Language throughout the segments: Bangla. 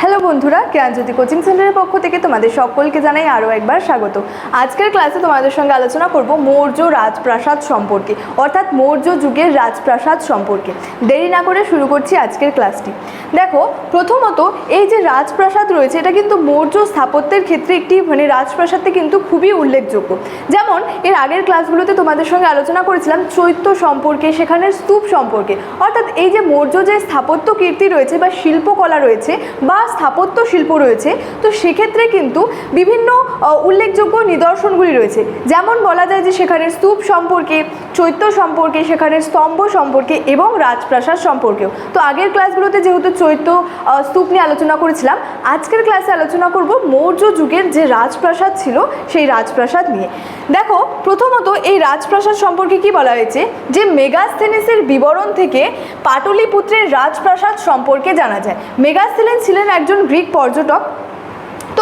হ্যালো বন্ধুরা, জ্ঞানজ্যোতি কোচিং সেন্টারের পক্ষ থেকে তোমাদের সকলকে জানাই আরও একবার স্বাগত। আজকের ক্লাসে তোমাদের সঙ্গে আলোচনা করব মৌর্য রাজপ্রাসাদ সম্পর্কে, অর্থাৎ মৌর্য যুগের রাজপ্রাসাদ সম্পর্কে। দেরি না করে শুরু করছি আজকের ক্লাসটি দেখো, প্রথমত এই যে রাজপ্রাসাদ রয়েছে, এটা কিন্তু মৌর্য স্থাপত্যের ক্ষেত্রে একটি মানে রাজপ্রাসাদটি কিন্তু খুবই উল্লেখযোগ্য। যেমন, এর আগের ক্লাসগুলোতে তোমাদের সঙ্গে আলোচনা করেছিলাম চৈত্য সম্পর্কে, সেখানের স্তূপ সম্পর্কে। অর্থাৎ এই যে মৌর্য যে স্থাপত্য কীর্তি রয়েছে বা শিল্পকলা রয়েছে বা স্থাপত্য শিল্প রয়েছে, তো সেক্ষেত্রে কিন্তু বিভিন্ন উল্লেখযোগ্য নিদর্শনগুলি রয়েছে। যেমন বলা যায় যে সেখানের স্তূপ সম্পর্কে, চৈত্য সম্পর্কে, সেখানের স্তম্ভ সম্পর্কে এবং রাজপ্রাসাদ সম্পর্কেও। তো আগের ক্লাসগুলোতে যেহেতু চৈত্য স্তূপ নিয়ে আলোচনা করেছিলাম। আজকের ক্লাসে আলোচনা করব মৌর্য যুগের যে রাজপ্রাসাদ ছিল, সেই রাজপ্রাসাদ নিয়ে। দেখো, প্রথমত এই রাজপ্রাসাদ সম্পর্কে কি বলা হয়েছে? যে মেগাস্থেনিসের বিবরণ থেকে পাটলিপুত্রের রাজপ্রাসাদ সম্পর্কে জানা যায়। মেগাস্থেলেন ছিলেন একজন গ্রিক পর্যটক।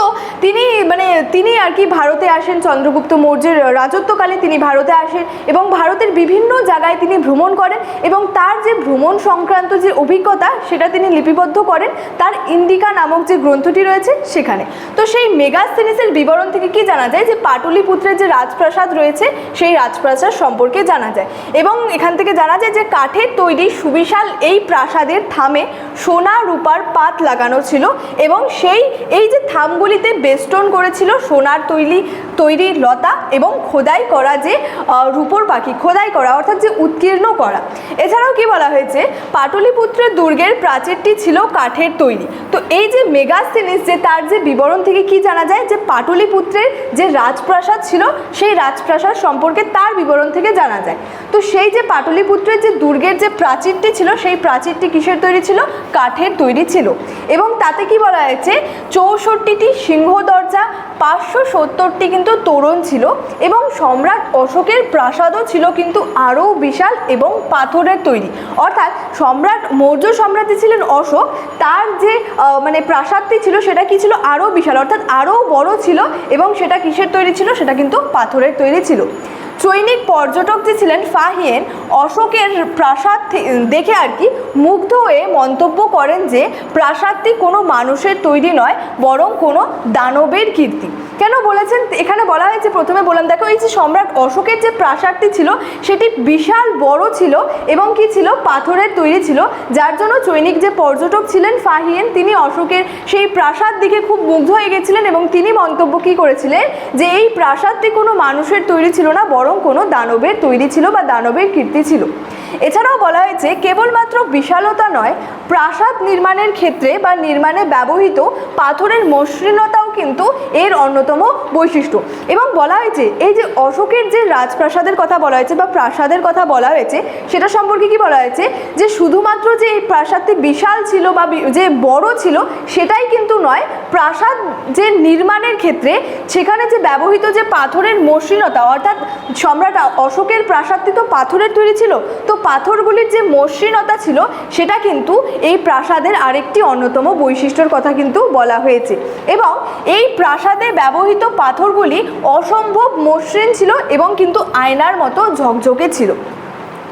তো তিনি মানে তিনি আর কি ভারতে আসেন, চন্দ্রগুপ্ত মৌর্যের রাজত্বকালে তিনি ভারতে আসেন এবং ভারতের বিভিন্ন জায়গায় তিনি ভ্রমণ করেন এবং তার যে ভ্রমণ সংক্রান্ত যে অভিজ্ঞতা, সেটা তিনি লিপিবদ্ধ করেন তার ইন্ডিকা নামক যে গ্রন্থটি রয়েছে সেখানে। তো সেই মেগাস্থেনিসের বিবরণ থেকে কি জানা যায় যে পাটলিপুত্রের যে রাজপ্রাসাদ রয়েছে, সেই রাজপ্রাসাদ সম্পর্কে জানা যায় এবং এখান থেকে জানা যায় যে কাঠের তৈরি সুবিশাল এই প্রাসাদের থামে সোনা রূপার পাত লাগানো ছিল এবং সেই, এই যে থামগুলিতে বেষ্টন করেছিল সোনার তৈরি তৈরি লতা এবং খোদাই করা যে রূপোর পাখি, খোদাই করা, অর্থাৎ যে উৎকীর্ণ করা। এছাড়াও কি বলা হয়েছে? পাটলিপুত্রের দুর্গের প্রাচীরটি ছিল কাঠের তৈরি তো এই যে মেগাস্থেনিস, যে তার যে বিবরণ থেকে কি জানা যায়? যে পাটলিপুত্রের যে রাজপ্রাসাদ ছিল, সেই রাজপ্রাসাদ সম্পর্কে তার বিবরণ থেকে জানা যায়। তো সেই যে পাটলিপুত্রের যে দুর্গের যে প্রাচীরটি ছিল, সেই প্রাচীরটি কিসের তৈরি ছিল? কাঠের তৈরি ছিল। এবং তাতে কি বলা হয়েছে? চৌষট্টিটি সিংহ দরজা, পাঁচশো সত্তরটি কিন্তু তোরণ ছিল এবং সম্রাট অশোকের প্রাসাদও ছিল কিন্তু আরও বিশাল এবং পাথরের তৈরি। অর্থাৎ সম্রাট, মৌর্য সম্রাটই ছিলেন অশোক, তার যে মানে প্রাসাদটি ছিল সেটা কি ছিল? আরও বিশাল, অর্থাৎ আরও বড় ছিল এবং সেটা কিসের তৈরি ছিল? সেটা কিন্তু পাথরের তৈরি ছিল। চৈনিক পর্যটক যে ছিলেন ফাহিয়েন অশোকের প্রাসাদ দেখে আর কি মুগ্ধ হয়ে মন্তব্য করেন যে প্রাসাদটি কোনো মানুষের তৈরি নয়, বরং কোনো দানবের কীর্তি। কেন বলেছেন? এখানে বলা হয়েছে, প্রথমে বললাম, দেখো এই যে সম্রাট অশোকের যে প্রাসাদটি ছিল, সেটি বিশাল বড় ছিল এবং কি ছিল? পাথরের তৈরি ছিল। যার জন্য চৈনিক যে পর্যটক ছিলেন ফাহিয়েন তিনি অশোকের সেই প্রাসাদ দিকে খুব মুগ্ধ হয়ে গেছিলেন এবং তিনি মন্তব্য কি করেছিলেন? যে এই প্রাসাদটি কোনো মানুষের তৈরি ছিল না বরং কোনো দানবের তৈরি ছিল বা দানবের কীর্তি ছিল। এছাড়াও বলা হয়েছে, কেবলমাত্র বিশালতা নয়, প্রাসাদ নির্মাণের ক্ষেত্রে বা নির্মাণে ব্যবহৃত পাথরের মসৃণতাও কিন্তু এর অন্যতম বৈশিষ্ট্য। এবং বলা হয়েছে, এই যে অশোকের যে রাজপ্রাসাদের কথা বলা হয়েছে বা প্রাসাদের কথা বলা হয়েছে, সেটা সম্পর্কে কি বলা হয়েছে? যে শুধুমাত্র যে এই প্রাসাদটি বিশাল ছিল বা যে বড় ছিল, সেটাই কিন্তু নয়, প্রাসাদ যে নির্মাণের ক্ষেত্রে সেখানে যে ব্যবহৃত যে পাথরের মসৃণতা, অর্থাৎ সম্রাট অশোকের প্রাসাদটি তো পাথরের তৈরি ছিল, তো পাথরগুলির যে মসৃণতা ছিল, সেটা কিন্তু এই প্রাসাদের আরেকটি অন্যতম বৈশিষ্ট্যর কথা কিন্তু বলা হয়েছে। এবং এই প্রাসাদে ব্যবহৃত পাথরগুলি অসম্ভব মসৃণ ছিল এবং কিন্তু আয়নার মতো ঝকঝকে ছিল।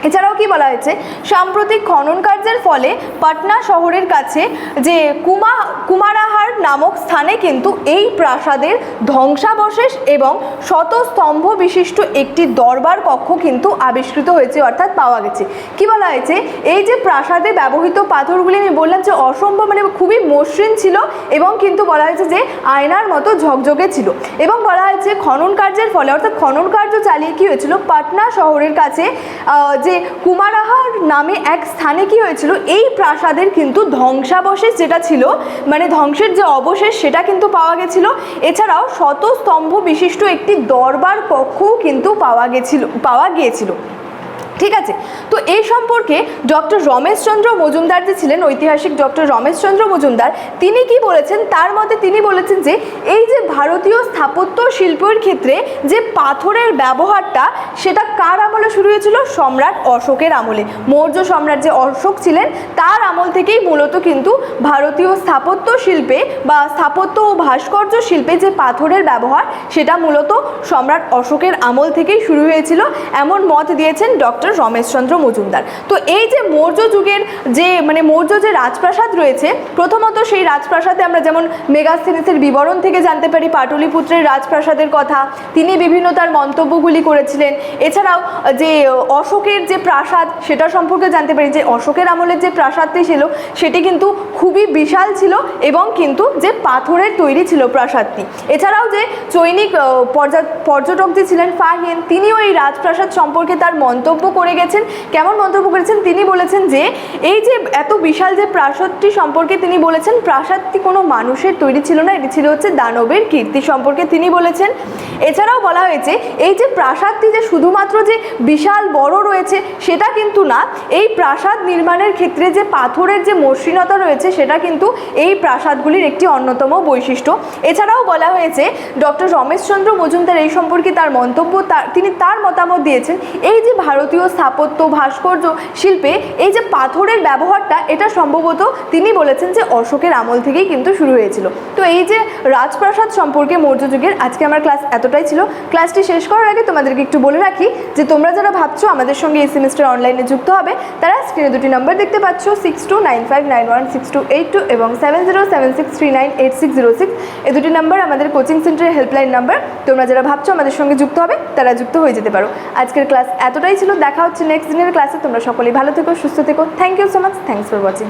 এছাড়াও কি বলা হয়েছে? সাম্প্রতিক খনন কার্যের ফলে পাটনা শহরের কাছে যে কুমা কুমারাহার নামক স্থানে কিন্তু এই প্রাসাদের ধ্বংসাবশেষ এবং শত স্তম্ভ বিশিষ্ট একটি দরবার কক্ষ কিন্তু আবিষ্কৃত হয়েছে অর্থাৎ পাওয়া গেছে। কি বলা হয়েছে? এই যে প্রাসাদে ব্যবহৃত পাথরগুলি আমি বললাম যে অসম্ভব মানে খুবই মসৃণ ছিল এবং কিন্তু বলা হয়েছে যে আয়নার মতো ঝকঝকে ছিল। এবং বলা হয়েছে খনন কার্যের ফলে অর্থাৎ খনন কার্য চালিয়ে কি হয়েছিল? পাটনা শহরের কাছে আহ, যে কুমারাহার নামে এক স্থানে কি হয়েছিল? এই প্রাসাদের কিন্তু ধ্বংসাবশেষ যেটা ছিল মানে ধ্বংসের যে অবশেষ সেটা কিন্তু পাওয়া গেছিল। এছাড়াও শতস্তম্ভ বিশিষ্ট একটি দরবার কক্ষও কিন্তু পাওয়া গেছিল, পাওয়া গিয়েছিল। ঠিক আছে? তো এই সম্পর্কে ডক্টর রমেশচন্দ্র মজুমদার যে ছিলেন, ঐতিহাসিক ডক্টর রমেশচন্দ্র মজুমদার, তিনি কি বলেছেন? তার মতে তিনি বলেছেন যে, এই যে ভারতীয় স্থাপত্য শিল্পের ক্ষেত্রে যে পাথরের ব্যবহারটা, সেটা কার আমলে শুরু হয়েছিল? সম্রাট অশোকের আমলে। মৌর্য সম্রাট যে অশোক ছিলেন, তার আমল থেকেই মূলত কিন্তু ভারতীয় স্থাপত্য শিল্পে বা স্থাপত্য ও ভাস্কর্য শিল্পে যে পাথরের ব্যবহার, সেটা মূলত সম্রাট অশোকের আমল থেকেই শুরু হয়েছিল। এমন মত দিয়েছেন ডক্টর রমেশচন্দ্র মজুমদার। তো এই যে মৌর্য যুগের যে মানে মৌর্য যে রাজপ্রাসাদ রয়েছে, প্রথমত সেই রাজপ্রাসাদে আমরা যেমন মেগাস্থেনিসের বিবরণ থেকে জানতে পারি, পাটলিপুত্রের রাজপ্রাসাদের কথা, তিনি বিভিন্ন তার মন্তব্যগুলি করেছিলেন। এছাড়াও যে অশোকের যে প্রাসাদ, সেটা সম্পর্কে জানতে পারি যে অশোকের আমলের যে প্রাসাদটি ছিল, সেটি কিন্তু খুবই বিশাল ছিল এবং কিন্তু যে পাথরের তৈরি ছিল প্রাসাদটি। এছাড়াও যে চৈনিক পর্যটক যে ছিলেন, ফাহিন, তিনিও এই রাজপ্রাসাদ সম্পর্কে তার মন্তব্য করে গেছেন, কেমন মন্তব্য করেছেন? তিনি বলেছেন যে, এই যে এত বিশাল যে প্রাসাদটি সম্পর্কে তিনি বলেছেন, প্রাসাদটি কোনো মানুষের তৈরি ছিল না, এটি ছিল হচ্ছে দানবের কীর্তি সম্পর্কে তিনি বলেছেন। এছাড়াও বলা হয়েছে, এই যে প্রাসাদটি যে শুধুমাত্র যে বিশাল বড় রয়েছে, সেটা কিন্তু না, এই প্রাসাদ নির্মাণের ক্ষেত্রে যে পাথরের যে মসৃণতা রয়েছে, সেটা কিন্তু এই প্রাসাদগুলির একটি অন্যতম বৈশিষ্ট্য। এছাড়াও বলা হয়েছে, ডক্টর রমেশচন্দ্র মজুমদার এই সম্পর্কে তার মন্তব্য তিনি তার মতামত দিয়েছেন, এই যে ভারতীয় স্থাপত্য, ভাস্কর্য, শিল্পে এই যে পাথরের ব্যবহারটা, এটা সম্ভবত তিনি বলেছেন যে অশোকের আমল থেকেই কিন্তু শুরু হয়েছিল। তো এই যে রাজপ্রাসাদ সম্পর্কে মৌর্য যুগের আজকে আমার ক্লাস এতটাই ছিল। ক্লাসটি শেষ করার আগে তোমাদেরকে একটু বলে রাখি যে তোমরা যারা ভাবছ আমাদের সঙ্গে এই সেমিস্টার অনলাইনে যুক্ত হবে, তারা স্ক্রিনে দুটি নাম্বার দেখতে পাচ্ছ six two nine five nine one six two eight two এবং seven zero seven six three nine eight six zero six এই দুটি নাম্বার আমাদের কোচিং সেন্টারের হেল্পলাইন নাম্বার তোমরা যারা ভাবছ আমাদের সঙ্গে যুক্ত হবে, তারা যুক্ত হয়ে যেতে পারো। আজকের ক্লাস এতটাই ছিল দেখা হচ্ছে নেক্সট দিনের ক্লাসে তোমরা সকলেই ভালো থেকো, সুস্থ থেকো। Thank you so much thanks for watching